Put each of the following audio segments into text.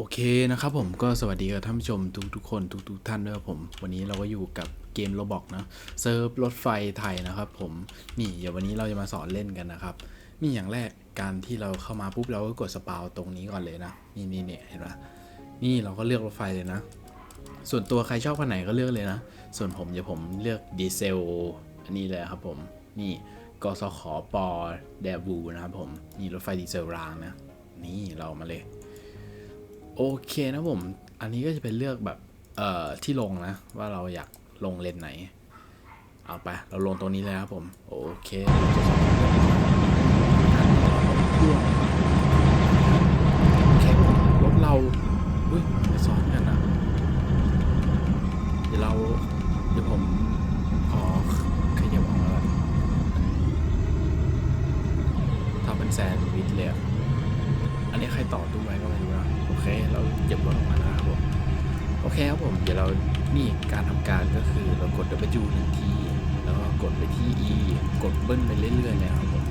โอเคนะครับผมก็สวัสดีกับท่านผู้ชมทุกๆคนทุกๆท่านด้วยครับผม วันนี้เราก็อยู่กับเกมโรบอกนะเซิร์ฟรถไฟไทยนะครับผมนี่เดี๋ยววันนี้เราจะมาสอนเล่นกันนะครับนี่อย่างแรกการที่เราเข้ามาปุ๊บเราก็กดสปาวตรงนี้ก่อนเลยนะ นี่นี่เนี่ยเห็นปะนี่เราก็เลือกรถไฟเลยนะ ส่วนตัวใครชอบคันไหนก็เลือกเลยนะ ส่วนผมเดี๋ยวผมเลือกดีเซลอันนี้เลยครับผมนี่กสขปอแดบูนะครับผมนี่รถไฟดีเซลรางนะนี่เรามาเลย โอเคนะผม อันนี้ก็จะเป็นเลือกแบบ เอ่อ ที่ลงนะ ว่าเราอยากลงเลนไหน เอาไป เราลงตรงนี้เลยครับผม โอเคเราจะสอนการต่อรถพ่วงโอเคผมรถเรา อุ้ยไปซ้อนกันอะเดี๋ยวเรา เดี๋ยวผมขอขยับออกมาก่อนทำเป็นแซนด์วิชเลยอะ อันนี้ใครต่อตู้ไว้ก็ไม่รู้นะโอเค เราเหยียบรถออกมาแล้วครับผมโอเคครับผมเดี๋ยวเรานี่การทำการก็คือเรากด W หนึ่งทีแล้วก็กดไปที่ E กดเบิ้ลไปเรื่อยๆเลยครับผม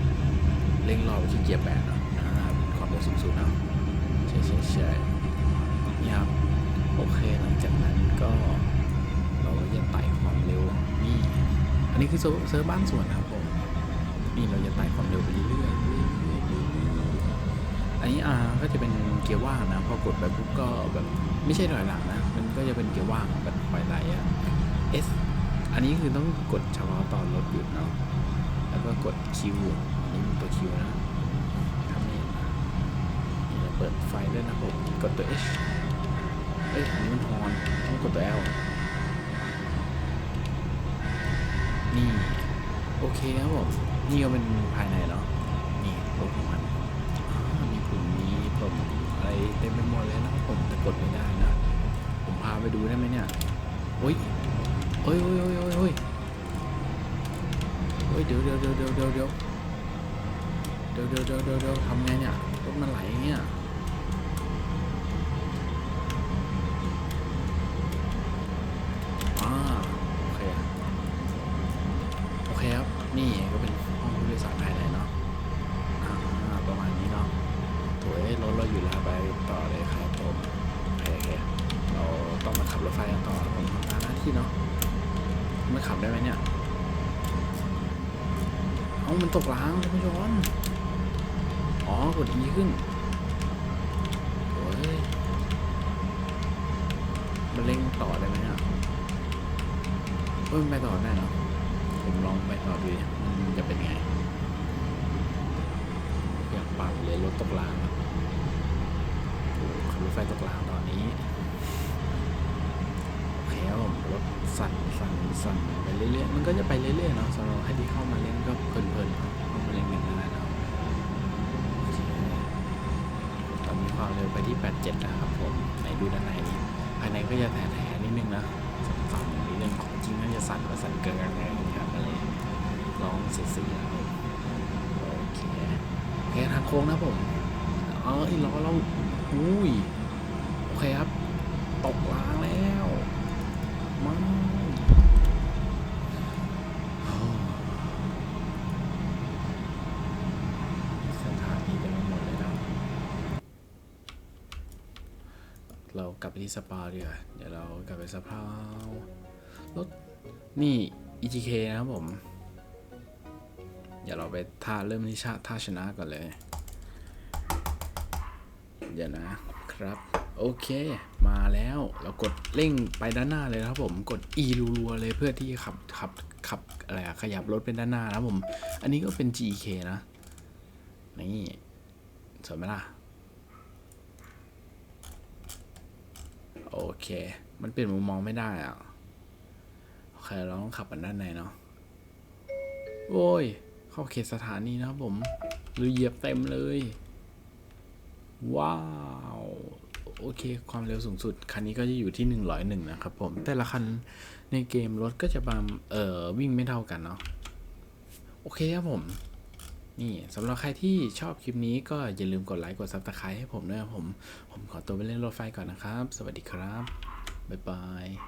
เร่งรอบไปที่เกียร์แปดนอะอ่าความเร็วสูงสุดนะใช่ใช่ใช่นี่ครับโอเคหลังจากนั้นก็เราจะไต่ความเร็วนี่อันนี้คือเซิร์ฟเซิร์ฟบ้านสวนนะครับผมนี่เราจะไต่ความเร็วไปเรื่อยๆ อันนี้ R ก็จะเป็นเกียร์ว่างนะพอกดไปปุ๊บก็แบบไม่ใช่ถอยหลังนะมันก็จะเป็นเกียร์ว่างแบบปล่อยไหลอะ S อันนี้คือต้องกดเฉพาะตอนรถหยุดเนาะแล้วก็กด Q อันนี้เป็นตัว Q นะทำนี่นะนี่เราเปิดไฟด้วยนะผมกดตัว H เอ้ยอันนี้มันฮอนต้องกดตัว L นี่โอเคครับผมนี่ก็เป็นภายในเนาะ นี่รถของมัน อ่ามีปุ่มมีปุ่มอะ ไรเต็มไปหมดเลยนะครับผมแต่กดไม่ได้นะ ผมพาไปดูได้ไหมเนี่ยโอ้ยโอ้ยโอ้ยโอ้ยโอ้ยโอ้ยโอ้ยเดี๋ยวเดี๋ยวเดี๋ยวเดี๋ยวเดี๋ยวเดี๋ยวเดี๋ยวเดี๋ยวเดี๋ยวเดี๋ยวเดี๋ยวทำไงเนี่ยรถมันไหลอย่างเงี้ยอ่าโอเคโอเคครับนี่ ไฟกันต่อผมทำตามหน้าที่เนาะไม่ขับได้ไหมเนี่ยเอามันตกล้างท่านผู้ชมอ๋อกด E ขึ้นโอ้ยมันเร่งต่อได้ไหมเนี่ยเออมันไปต่อได้เนาะผมลองไปต่อดูมันจะเป็นไงอยากปั่นเลยรถตกรางโอ้โหขับรถไฟตกรางตอนนี้โอเคครับผมรถ สั่นสั่นสั่นไปเรื่อยๆ มันก็จะไปเรื่อยๆเนาะสำหรับใครที่เข้ามาเล่นก็เพลินๆเนาะเข้ามาเล่นกันได้เนาะตอนนี้ความเร็วไปที่ 87 นะครับผมไหนดูด้านในนี้ภายในก็จะแถๆนิดนึงนะสั่นๆนิดนึงของจริงน่าจะสั่นกว่าสั่นเกินกันเลยครับอะไรลองเสียๆครับโอเคโอเคทางโค้งนะผมเออไอ้ล้อเราอุ้ยโอเคครับ ตกรางแล้ว มังอ้าวสถานีเต็มไปหมดเลยนะเรากลับไปที่สปาดีกว่าเดี๋ยวเรากลับไปสปารถนี่ EGK นะครับผมเดี๋ยวเราไปท่าเริ่มที่ชาท่าชนะก่อนเลย เดี๋ยวนะครับ โอเค มาแล้วเรากดเร่งไปด้านหน้าเลยนะครับผมกด E รัวๆเลยเพื่อที่ขับขับขับอะไรขยับรถเป็นด้านหน้านะครับผม อันนี้ก็เป็น GK นะนี่สวยไหมล่ะโอเค มันเปลี่ยนมุมมองไม่ได้อะโอเคเราต้องขับกันด้านในเนาะโอ้ย เข้าเขตสถานีนะครับผมหรือเหยียบเต็มเลย ว้าว โอเค ความเร็วสูงสุด คันนี้ก็จะอยู่ที่ 101 นะครับผม แต่ละคันในเกมรถก็จะบามเอ่อวิ่งไม่เท่ากันเนาะ โอเคครับผม นี่สำหรับใครที่ชอบคลิปนี้ก็อย่าลืมกดไลค์ กดซับสไครต์ให้ผมด้วยครับผม ผมขอตัวไปเล่นรถไฟก่อนนะครับ สวัสดีครับ บ๊ายบาย